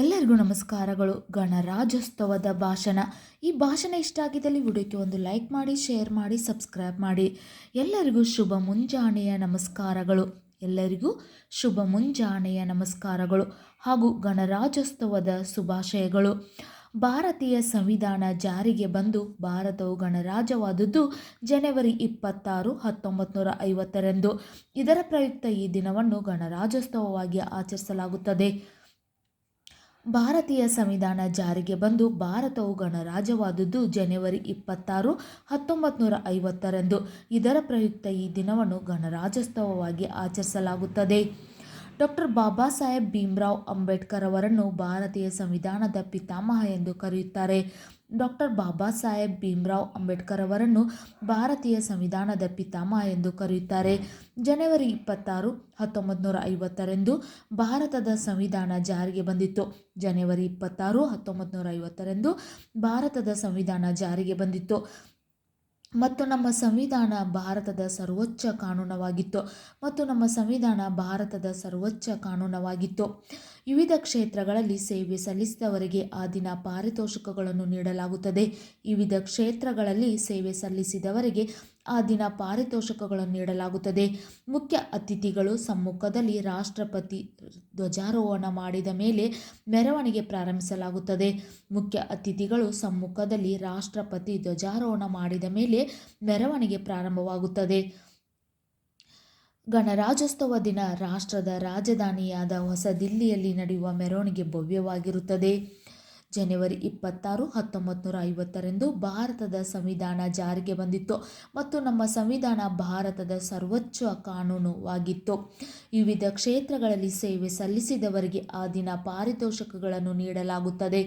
ಎಲ್ಲರಿಗೂ ನಮಸ್ಕಾರಗಳು. ಗಣರಾಜ್ಯೋತ್ಸವದ ಭಾಷಣ. ಈ ಭಾಷಣ ಇಷ್ಟ ಆಗಿದ್ದಲ್ಲಿ ವಿಡಿಯೋಕ್ಕೆ ಒಂದು ಲೈಕ್ ಮಾಡಿ, ಶೇರ್ ಮಾಡಿ, ಸಬ್ಸ್ಕ್ರೈಬ್ ಮಾಡಿ. ಎಲ್ಲರಿಗೂ ಶುಭ ಮುಂಜಾನೆಯ ನಮಸ್ಕಾರಗಳು. ಎಲ್ಲರಿಗೂ ಶುಭ ಮುಂಜಾನೆಯ ನಮಸ್ಕಾರಗಳು ಹಾಗೂ ಗಣರಾಜ್ಯೋತ್ಸವದ ಶುಭಾಶಯಗಳು. ಭಾರತೀಯ ಸಂವಿಧಾನ ಜಾರಿಗೆ ಬಂದು ಭಾರತವು ಗಣರಾಜ್ಯವಾದದ್ದು ಜನವರಿ ಇಪ್ಪತ್ತಾರು ಹತ್ತೊಂಬತ್ತು ನೂರ ಐವತ್ತರಂದು. ಇದರ ಪ್ರಯುಕ್ತ ಈ ದಿನವನ್ನು ಗಣರಾಜ್ಯೋತ್ಸವವಾಗಿ ಆಚರಿಸಲಾಗುತ್ತದೆ. ಭಾರತೀಯ ಸಂವಿಧಾನ ಜಾರಿಗೆ ಬಂದು ಭಾರತವು ಗಣರಾಜ್ಯವಾದದ್ದು ಜನವರಿ ಇಪ್ಪತ್ತಾರು ಹತ್ತೊಂಬತ್ತು ನೂರ ಐವತ್ತರಂದು ಇದರ ಪ್ರಯುಕ್ತ ಈ ದಿನವನ್ನು ಗಣರಾಜ್ಯೋತ್ಸವವಾಗಿ ಆಚರಿಸಲಾಗುತ್ತದೆ. ಡಾಕ್ಟರ್ ಬಾಬಾ ಸಾಹೇಬ್ ಭೀಮ್ರಾವ್ ಅಂಬೇಡ್ಕರ್ ಅವರನ್ನು ಭಾರತೀಯ ಸಂವಿಧಾನದ ಪಿತಾಮಹ ಎಂದು ಕರೆಯುತ್ತಾರೆ. ಡಾಕ್ಟರ್ ಬಾಬಾ ಸಾಹೇಬ್ ಭೀಮ್ರಾವ್ ಅಂಬೇಡ್ಕರ್ ಅವರನ್ನು ಭಾರತೀಯ ಸಂವಿಧಾನದ ಪಿತಾಮಹ ಎಂದು ಕರೆಯುತ್ತಾರೆ. ಜನವರಿ ಇಪ್ಪತ್ತಾರು ಹತ್ತೊಂಬತ್ತು ನೂರ ಐವತ್ತರಂದು ಭಾರತದ ಸಂವಿಧಾನ ಜಾರಿಗೆ ಬಂದಿತ್ತು. ಜನವರಿ ಇಪ್ಪತ್ತಾರು ಹತ್ತೊಂಬತ್ತು ನೂರ ಐವತ್ತರಂದು ಭಾರತದ ಸಂವಿಧಾನ ಜಾರಿಗೆ ಬಂದಿತ್ತು. ಮತ್ತು ನಮ್ಮ ಸಂವಿಧಾನ ಭಾರತದ ಸರ್ವೋಚ್ಚ ಕಾನೂನವಾಗಿತ್ತು. ಮತ್ತು ನಮ್ಮ ಸಂವಿಧಾನ ಭಾರತದ ಸರ್ವೋಚ್ಚ ಕಾನೂನವಾಗಿತ್ತು. ವಿವಿಧ ಕ್ಷೇತ್ರಗಳಲ್ಲಿ ಸೇವೆ ಸಲ್ಲಿಸಿದವರಿಗೆ ಆ ದಿನ ಪಾರಿತೋಷಕಗಳನ್ನು ನೀಡಲಾಗುತ್ತದೆ. ವಿವಿಧ ಕ್ಷೇತ್ರಗಳಲ್ಲಿ ಸೇವೆ ಸಲ್ಲಿಸಿದವರಿಗೆ ಆ ದಿನ ಪಾರಿತೋಷಕಗಳನ್ನು ನೀಡಲಾಗುತ್ತದೆ. ಮುಖ್ಯ ಅತಿಥಿಗಳು ಸಮ್ಮುಖದಲ್ಲಿ ರಾಷ್ಟ್ರಪತಿ ಧ್ವಜಾರೋಹಣ ಮಾಡಿದ ಮೇಲೆ ಮೆರವಣಿಗೆ ಪ್ರಾರಂಭಿಸಲಾಗುತ್ತದೆ. ಮುಖ್ಯ ಅತಿಥಿಗಳು ಸಮ್ಮುಖದಲ್ಲಿ ರಾಷ್ಟ್ರಪತಿ ಧ್ವಜಾರೋಹಣ ಮಾಡಿದ ಮೇಲೆ ಮೆರವಣಿಗೆ ಪ್ರಾರಂಭವಾಗುತ್ತದೆ. ಗಣರಾಜ್ಯೋತ್ಸವ ದಿನ ರಾಷ್ಟ್ರದ ರಾಜಧಾನಿಯಾದ ಹೊಸ ದಿಲ್ಲಿಯಲ್ಲಿ ನಡೆಯುವ ಮೆರವಣಿಗೆ ಭವ್ಯವಾಗಿರುತ್ತದೆ. ಜನವರಿ ಇಪ್ಪತ್ತಾರು, ಹತ್ತೊಂಬತ್ತು ನೂರ ಐವತ್ತರಂದು ಭಾರತದ ಸಂವಿಧಾನ ಜಾರಿಗೆ ಬಂದಿತ್ತು ಮತ್ತು ನಮ್ಮ ಸಂವಿಧಾನ ಭಾರತದ ಸರ್ವೋಚ್ಚ ಕಾನೂನುವಾಗಿತ್ತು. ವಿವಿಧ ಕ್ಷೇತ್ರಗಳಲ್ಲಿ ಸೇವೆ ಸಲ್ಲಿಸಿದವರಿಗೆ ಆ ದಿನ ಪಾರಿತೋಷಕಗಳನ್ನು ನೀಡಲಾಗುತ್ತದೆ.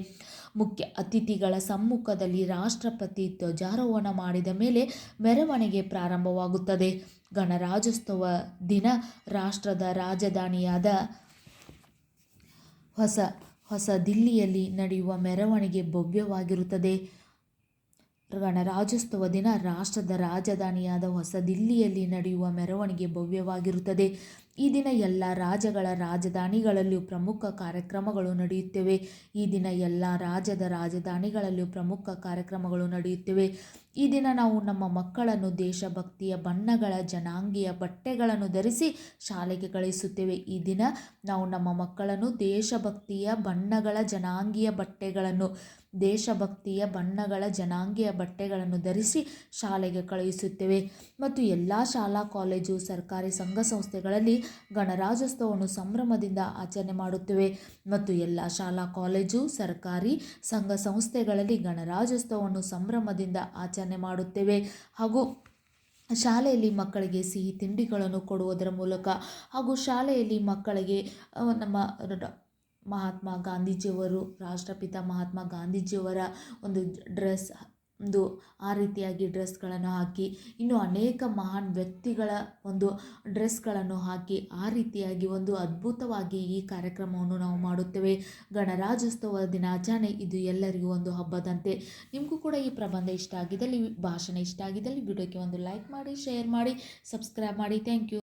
ಮುಖ್ಯ ಅತಿಥಿಗಳ ಸಮ್ಮುಖದಲ್ಲಿ ರಾಷ್ಟ್ರಪತಿ ಧ್ವಜಾರೋಹಣ ಮಾಡಿದ ಮೇಲೆ ಮೆರವಣಿಗೆ ಪ್ರಾರಂಭವಾಗುತ್ತದೆ. ಗಣರಾಜ್ಯೋತ್ಸವ ದಿನ ರಾಷ್ಟ್ರದ ರಾಜಧಾನಿಯಾದ ಹೊಸ ಹೊಸ ದಿಲ್ಲಿಯಲ್ಲಿ ನಡೆಯುವ ಮೆರವಣಿಗೆ ಭವ್ಯವಾಗಿರುತ್ತದೆ. ಗಣರಾಜ್ಯೋತ್ಸವ ದಿನ ರಾಷ್ಟ್ರದ ರಾಜಧಾನಿಯಾದ ಹೊಸ ದಿಲ್ಲಿಯಲ್ಲಿ ನಡೆಯುವ ಮೆರವಣಿಗೆ ಭವ್ಯವಾಗಿರುತ್ತದೆ. ಈ ದಿನ ಎಲ್ಲ ರಾಜ್ಯಗಳ ರಾಜಧಾನಿಗಳಲ್ಲಿಯೂ ಪ್ರಮುಖ ಕಾರ್ಯಕ್ರಮಗಳು ನಡೆಯುತ್ತಿವೆ. ಈ ದಿನ ಎಲ್ಲ ರಾಜ್ಯದ ರಾಜಧಾನಿಗಳಲ್ಲಿಯೂ ಪ್ರಮುಖ ಕಾರ್ಯಕ್ರಮಗಳು ನಡೆಯುತ್ತಿವೆ. ಈ ದಿನ ನಾವು ನಮ್ಮ ಮಕ್ಕಳನ್ನು ದೇಶಭಕ್ತಿಯ ಬಣ್ಣಗಳ ಜನಾಂಗೀಯ ಬಟ್ಟೆಗಳನ್ನು ಧರಿಸಿ ಶಾಲೆಗೆ ಕಳಿಸುತ್ತೇವೆ. ಈ ದಿನ ನಾವು ನಮ್ಮ ಮಕ್ಕಳನ್ನು ದೇಶಭಕ್ತಿಯ ಬಣ್ಣಗಳ ಜನಾಂಗೀಯ ಬಟ್ಟೆಗಳನ್ನು, ದೇಶಭಕ್ತಿಯ ಬಣ್ಣಗಳ ಜನಾಂಗೀಯ ಬಟ್ಟೆಗಳನ್ನು ಧರಿಸಿ ಶಾಲೆಗೆ ಕಳುಹಿಸುತ್ತೇವೆ ಮತ್ತು ಎಲ್ಲ ಶಾಲಾ, ಕಾಲೇಜು, ಸರ್ಕಾರಿ ಸಂಘ ಸಂಸ್ಥೆಗಳಲ್ಲಿ ಗಣರಾಜ್ಯೋತ್ಸವವನ್ನು ಸಂಭ್ರಮದಿಂದ ಆಚರಣೆ ಮಾಡುತ್ತೇವೆ. ಮತ್ತು ಎಲ್ಲ ಶಾಲಾ, ಕಾಲೇಜು, ಸರ್ಕಾರಿ ಸಂಘ ಸಂಸ್ಥೆಗಳಲ್ಲಿ ಗಣರಾಜ್ಯೋತ್ಸವವನ್ನು ಸಂಭ್ರಮದಿಂದ ಆಚರಣೆ ಮಾಡುತ್ತೇವೆ. ಹಾಗೂ ಶಾಲೆಯಲ್ಲಿ ಮಕ್ಕಳಿಗೆ ಸಿಹಿ ತಿಂಡಿಗಳನ್ನು ಕೊಡುವುದರ ಮೂಲಕ ಹಾಗೂ ಶಾಲೆಯಲ್ಲಿ ಮಕ್ಕಳಿಗೆ ನಮ್ಮ ಮಹಾತ್ಮ ಗಾಂಧೀಜಿಯವರು, ರಾಷ್ಟ್ರಪಿತ ಮಹಾತ್ಮ ಗಾಂಧೀಜಿಯವರ ಒಂದು ಡ್ರೆಸ್ ಒಂದು ಆ ರೀತಿಯಾಗಿ ಡ್ರೆಸ್ಗಳನ್ನು ಹಾಕಿ, ಇನ್ನು ಅನೇಕ ಮಹಾನ್ ವ್ಯಕ್ತಿಗಳ ಒಂದು ಡ್ರೆಸ್ಗಳನ್ನು ಹಾಕಿ, ಆ ರೀತಿಯಾಗಿ ಒಂದು ಅದ್ಭುತವಾಗಿ ಈ ಕಾರ್ಯಕ್ರಮವನ್ನು ನಾವು ಮಾಡುತ್ತೇವೆ. ಗಣರಾಜ್ಯೋತ್ಸವ ದಿನಾಚರಣೆ, ಇದು ಎಲ್ಲರಿಗೂ ಒಂದು ಹಬ್ಬದಂತೆ. ನಿಮಗೂ ಕೂಡ ಈ ಪ್ರಬಂಧ ಇಷ್ಟ ಆಗಿದ್ದಲ್ಲಿ, ಭಾಷಣ ಇಷ್ಟ ಆಗಿದ್ದಲ್ಲಿ ವಿಡಿಯೋಕ್ಕೆ ಒಂದು ಲೈಕ್ ಮಾಡಿ, ಶೇರ್ ಮಾಡಿ, ಸಬ್ಸ್ಕ್ರೈಬ್ ಮಾಡಿ. Thank you.